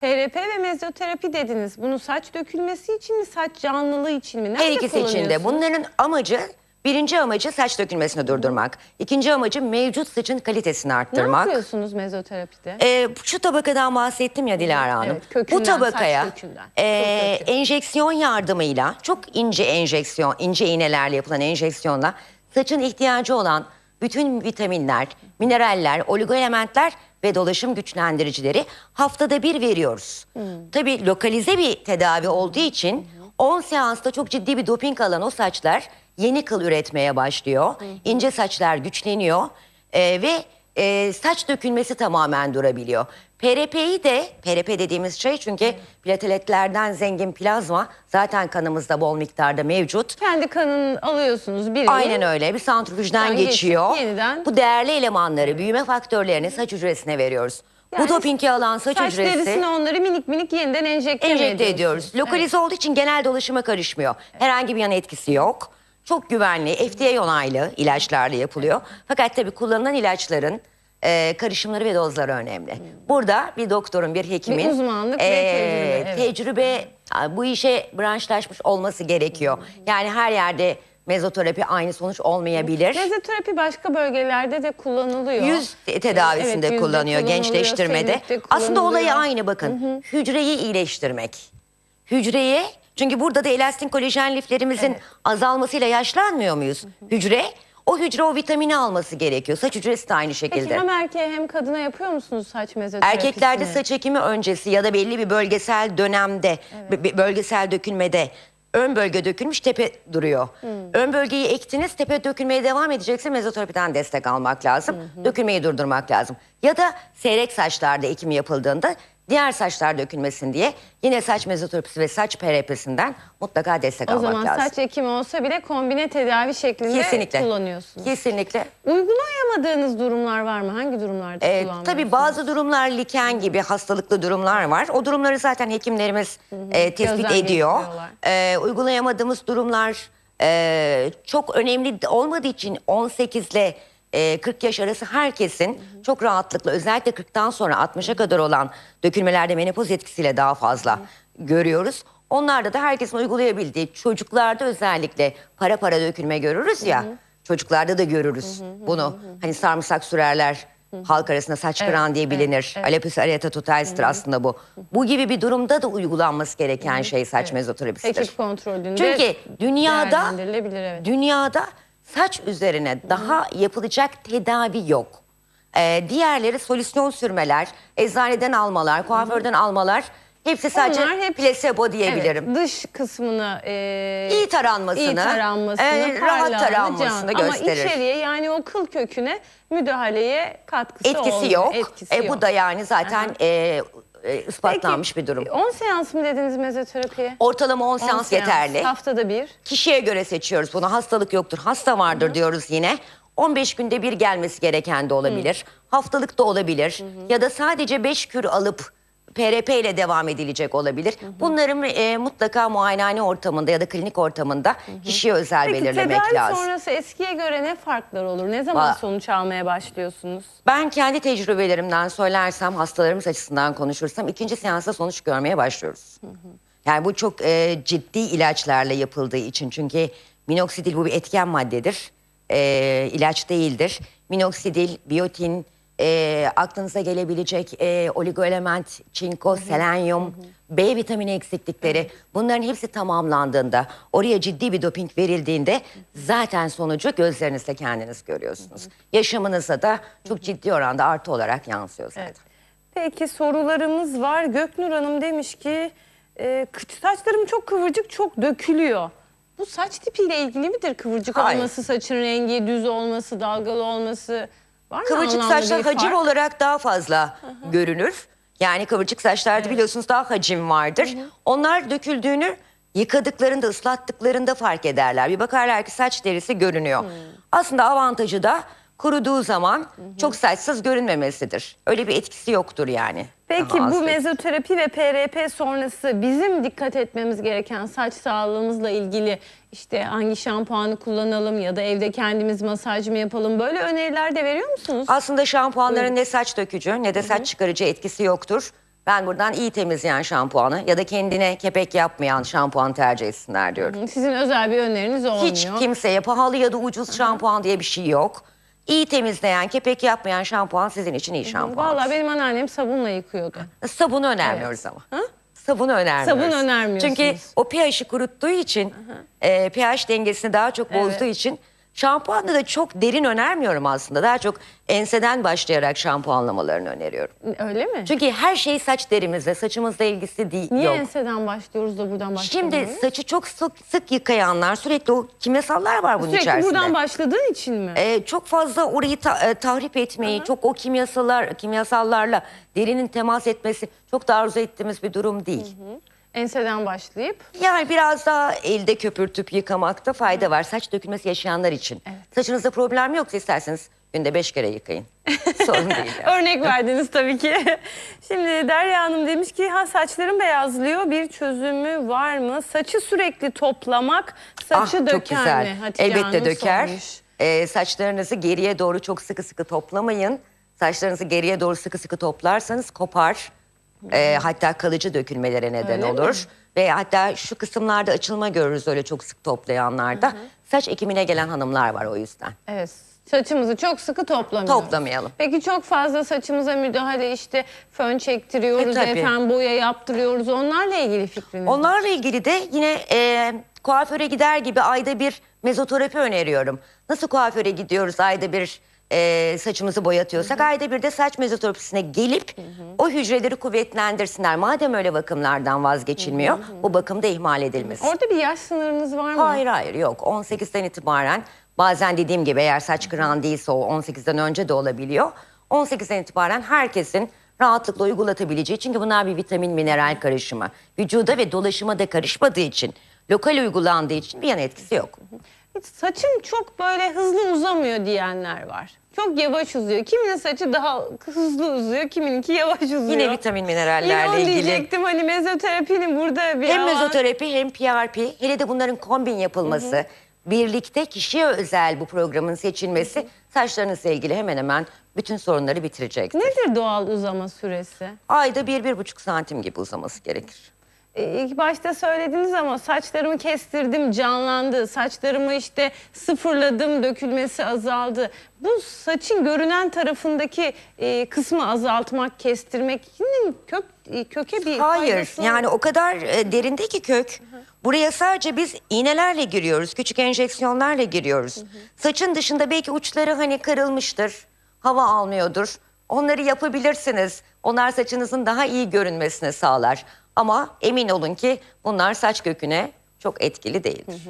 PRP ve mezyoterapi dediniz. Bunu saç dökülmesi için mi, saç canlılığı için mi? Nerede Her ikisi için de. Bunların amacı birinci amacı saç dökülmesini durdurmak. İkinci amacı mevcut saçın kalitesini Ne arttırmak. yapıyorsunuz mezoterapide? Ee, şu tabakadan bahsettim ya Dilara Hanım. Evet, kökünden, Bu tabakaya e, enjeksiyon yardımıyla çok ince enjeksiyon, ince iğnelerle yapılan enjeksiyonla saçın ihtiyacı olan bütün vitaminler, mineraller, oligoelementler ve dolaşım güçlendiricileri haftada bir veriyoruz. Hmm. Tabii lokalize bir tedavi olduğu için 10 seansta çok ciddi bir doping alan o saçlar yeni kıl üretmeye başlıyor. İnce saçlar güçleniyor e, ve e, saç dökülmesi tamamen durabiliyor. PRP'yi de, PRP dediğimiz şey çünkü plateletlerden zengin plazma zaten kanımızda bol miktarda mevcut. Kendi kanını alıyorsunuz birini. Aynen öyle bir santrifüjden Yani geçiyor. geçip yeniden- Bu değerli elemanları büyüme faktörlerini saç hücresine veriyoruz. Yani Bu dopingi alan saç, Saç hücresi derisine onları minik minik yeniden enjekte, mi enjekte ediyorsunuz? ediyoruz. Lokalize olduğu için genel dolaşıma karışmıyor. Herhangi bir yan etkisi yok. Çok güvenli, FDA onaylı ilaçlarla yapılıyor. Fakat tabii kullanılan ilaçların e, karışımları ve dozları önemli. Burada bir doktorun, bir hekimin Bir uzmanlık ve tecrübe, evet. tecrübe, bu işe branşlaşmış olması gerekiyor. Yani her yerde mezoterapi aynı sonuç olmayabilir. Mezyoterapi başka bölgelerde de kullanılıyor. Yüz tedavisinde Evet, yüzde kullanıyor, kullanılıyor, gençleştirmede. selülit'te Aslında olayı kullanılıyor. aynı bakın. Hücreyi iyileştirmek. Hücreye çünkü burada da elastin kolajen liflerimizin azalmasıyla yaşlanmıyor muyuz? Hücre o hücre o vitamini alması gerekiyor. Saç hücresi de aynı Peki şekilde. hem erkeğe hem kadına yapıyor musunuz saç mezyoterapisini? Erkeklerde saç ekimi öncesi ya da belli bir bölgesel dönemde, b- bölgesel dökülmede ön bölge dökülmüş tepe duruyor. Ön bölgeyi ektiniz tepe dökülmeye devam edecekse mezoterapiden destek almak lazım. Dökülmeyi durdurmak lazım. Ya da seyrek saçlarda ekimi yapıldığında diğer saçlar dökülmesin diye yine saç mezoterapisi ve saç PRP'sinden mutlaka destek O almak zaman lazım. saç ekimi olsa bile kombine tedavi şeklinde Kesinlikle. kullanıyorsunuz. Kesinlikle. Uygulayamadığınız durumlar var mı? Hangi durumlarda Ee, kullanmıyorsunuz? tabii bazı durumlar liken gibi hastalıklı durumlar var. O durumları zaten hekimlerimiz e, tespit Gözden ediyor. geçiriyorlar. Ee, uygulayamadığımız durumlar e, çok önemli olmadığı için 18 ile e, 40 yaş arası herkesin çok rahatlıkla özellikle 40'tan sonra 60'a kadar olan dökülmelerde menopoz etkisiyle daha fazla görüyoruz. Onlarda da herkesin uygulayabildiği çocuklarda özellikle para para dökülme görürüz ya. Çocuklarda da görürüz bunu. Hani sarımsak sürerler halk arasında saç kıran diye bilinir. Alopecia areata totalis'tir aslında bu. Bu gibi bir durumda da uygulanması gereken şey saç mezoterapisidir. Ekip kontrolünde Çünkü dünyada değerlendirilebilir, evet. dünyada saç üzerine daha yapılacak tedavi yok. Ee, diğerleri solüsyon sürmeler, eczaneden almalar, kuaförden almalar hepsi sadece Onlar hep- plasebo diyebilirim. Evet, dış kısmını e, İyi taranmasını, iyi taranmasını, e, rahat parlağını, taranmasını can- gösterir. Ama içeriye yani o kıl köküne müdahaleye katkısı Etkisi olmuyor. yok. Etkisi E, yok. bu da yani zaten e, e, ispatlanmış bir durum. 10 seans mı dediniz mezoterapiye? Ortalama 10 10 seans yeterli. Haftada bir. Kişiye göre seçiyoruz bunu. Hastalık yoktur. Hasta vardır diyoruz yine. 15 günde bir gelmesi gereken de olabilir. Haftalık da olabilir. Ya da sadece 5 kür alıp PRP ile devam edilecek olabilir. Bunların e, mutlaka muayenehane ortamında ya da klinik ortamında kişiye özel Peki belirlemek tedavi lazım. sonrası eskiye göre ne farklar olur? Ne zaman Va- sonuç almaya başlıyorsunuz? Ben kendi tecrübelerimden söylersem, hastalarımız açısından konuşursam ikinci seansta sonuç görmeye başlıyoruz. Yani bu çok e, ciddi ilaçlarla yapıldığı için çünkü minoksidil bu bir etken maddedir. E, ilaç değildir. Minoksidil, biyotin, e, aklınıza gelebilecek e, oligoelement, çinko, selenyum, B vitamini eksiklikleri bunların hepsi tamamlandığında oraya ciddi bir doping verildiğinde zaten sonucu gözlerinizle kendiniz görüyorsunuz. Yaşamınıza da çok ciddi oranda artı olarak yansıyor zaten. Evet. Peki sorularımız var. Göknur Hanım demiş ki e, saçlarım çok kıvırcık çok dökülüyor. Bu saç tipiyle ilgili midir? Kıvırcık Hayır. olması, saçın rengi, düz olması, dalgalı olması var mı Kıvırcık anlamlı saçlar bir hacim fark? olarak daha fazla görünür. Yani kıvırcık saçlarda biliyorsunuz daha hacim vardır. Onlar döküldüğünü yıkadıklarında, ıslattıklarında fark ederler. Bir bakarlar ki saç derisi görünüyor. Aslında avantajı da kuruduğu zaman çok saçsız görünmemesidir. Öyle bir etkisi yoktur yani. Peki Daha bu mezoterapi ve PRP sonrası bizim dikkat etmemiz gereken saç sağlığımızla ilgili işte hangi şampuanı kullanalım ya da evde kendimiz masaj mı yapalım böyle öneriler de veriyor musunuz? Aslında şampuanların ne saç dökücü ne de saç çıkarıcı etkisi yoktur. Ben buradan iyi temizleyen şampuanı ya da kendine kepek yapmayan şampuan tercih etsinler diyorum. Sizin özel bir öneriniz olmuyor. Hiç kimseye pahalı ya da ucuz şampuan diye bir şey yok. İyi temizleyen, kepek yapmayan şampuan sizin için iyi şampuan. Vallahi benim anneannem sabunla yıkıyordu. Sabunu önermiyoruz ama. Sabunu önermiyoruz. Sabun önermiyorsunuz. Çünkü o pH'i kuruttuğu için, e, pH dengesini daha çok bozduğu için şampuanda da çok derin önermiyorum aslında. Daha çok enseden başlayarak şampuanlamalarını öneriyorum. Öyle mi? Çünkü her şey saç derimizle, saçımızla ilgisi değil. Niye yok. enseden başlıyoruz da buradan Şimdi başlamıyoruz? saçı çok sık, sık yıkayanlar sürekli o kimyasallar var bunun Sürekli içerisinde. buradan başladığın için mi? Ee, çok fazla orayı ta- e, tahrip etmeyi, çok o kimyasallar kimyasallarla derinin temas etmesi çok da arzu ettiğimiz bir durum değil. Enseden başlayıp Yani biraz daha elde köpürtüp yıkamakta fayda var. Saç dökülmesi yaşayanlar için. Saçınızda problem yoksa isterseniz günde beş kere yıkayın. Sorun değil. yani. örnek verdiniz tabii ki. Şimdi Derya Hanım demiş ki ha saçlarım beyazlıyor bir çözümü var mı? Saçı sürekli toplamak saçı Ah, döker mi? Hatice Elbette Hanım döker. sormuş. Ee, saçlarınızı geriye doğru çok sıkı sıkı toplamayın. Saçlarınızı geriye doğru sıkı sıkı toplarsanız kopar. Ee, hatta kalıcı dökülmelere neden Öyle mi? olur. Ve hatta şu kısımlarda açılma görürüz öyle çok sık toplayanlarda. Saç ekimine gelen hanımlar var o yüzden. Evet. Saçımızı çok sıkı toplamıyoruz. Toplamayalım. Peki çok fazla saçımıza müdahale işte fön çektiriyoruz, E, tabii. efendim boya yaptırıyoruz. Onlarla ilgili fikriniz Onlarla ilgili de yine e, kuaföre gider gibi ayda bir mezoterapi öneriyorum. Nasıl kuaföre gidiyoruz ayda bir e, saçımızı boyatıyorsak ayda bir de saç mezoterapisine gelip o hücreleri kuvvetlendirsinler. Madem öyle bakımlardan vazgeçilmiyor bu bakım da ihmal edilmesin. Orada bir yaş sınırınız var mı? Hayır hayır yok 18'den itibaren bazen dediğim gibi eğer saç kıran değilse o 18'den önce de olabiliyor. 18'den itibaren herkesin rahatlıkla uygulatabileceği çünkü bunlar bir vitamin mineral karışımı. Vücuda ve dolaşıma da karışmadığı için lokal uygulandığı için bir yan etkisi yok. Hiç Saçım çok böyle hızlı uzamıyor diyenler var. Çok yavaş uzuyor. Kiminin saçı daha hızlı uzuyor, kimininki yavaş uzuyor. Yine vitamin Yine minerallerle onu ilgili. diyecektim hani mezoterapinin burada bir Hem alan- mezoterapi hem PRP hele de bunların kombin yapılması birlikte kişiye özel bu programın seçilmesi saçlarınızla ilgili hemen hemen bütün sorunları bitirecektir. Nedir doğal uzama süresi? Ayda bir, bir buçuk santim gibi uzaması gerekir. İlk başta söylediniz ama saçlarımı kestirdim, canlandı. Saçlarımı işte sıfırladım, dökülmesi azaldı. Bu saçın görünen tarafındaki e, kısmı azaltmak, kestirmekin kök e, köke bir Hayır faydası yani o kadar e, derinde ki kök. Buraya sadece biz iğnelerle giriyoruz, küçük enjeksiyonlarla giriyoruz. Saçın dışında belki uçları hani kırılmıştır, hava almıyordur. Onları yapabilirsiniz. Onlar saçınızın daha iyi görünmesini sağlar. Ama emin olun ki bunlar saç köküne çok etkili değildir.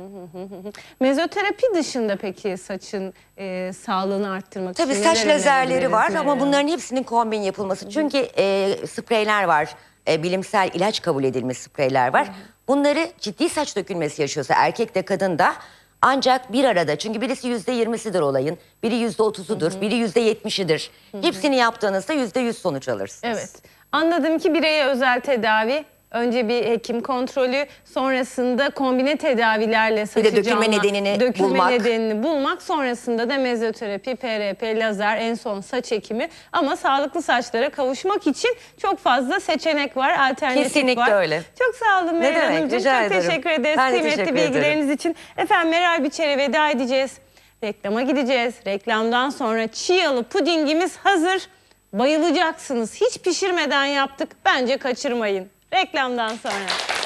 Mezoterapi dışında peki saçın e, sağlığını arttırmak Tabii için saç neler lazerleri önerebiliriz, var neler? ama bunların hepsinin kombin yapılması. Çünkü e, spreyler var, e, bilimsel ilaç kabul edilmiş spreyler var. Bunları ciddi saç dökülmesi yaşıyorsa erkek de kadın da ancak bir arada çünkü birisi yüzde yirmisidir olayın, biri yüzde otuzudur, biri yüzde yetmişidir. Hepsini yaptığınızda yüzde yüz sonuç alırsınız. Evet. Anladım ki bireye özel tedavi. Önce bir hekim kontrolü, sonrasında kombine tedavilerle saçı dökülme canlan- nedenini dökülme bulmak. nedenini bulmak. Sonrasında da mezoterapi, PRP, lazer, en son saç ekimi. Ama sağlıklı saçlara kavuşmak için çok fazla seçenek var, alternatif Kesinlikle var. öyle. Çok sağ olun Meral demek, Hanımcığım. rica Çok ederim. teşekkür ederiz Ben de kıymetli teşekkür ederim. bilgileriniz için. Efendim Meral Biçer'e veda edeceğiz. Reklama gideceğiz. Reklamdan sonra çiğ pudingimiz hazır. Bayılacaksınız. Hiç pişirmeden yaptık. Bence kaçırmayın. Reklamdan sonra.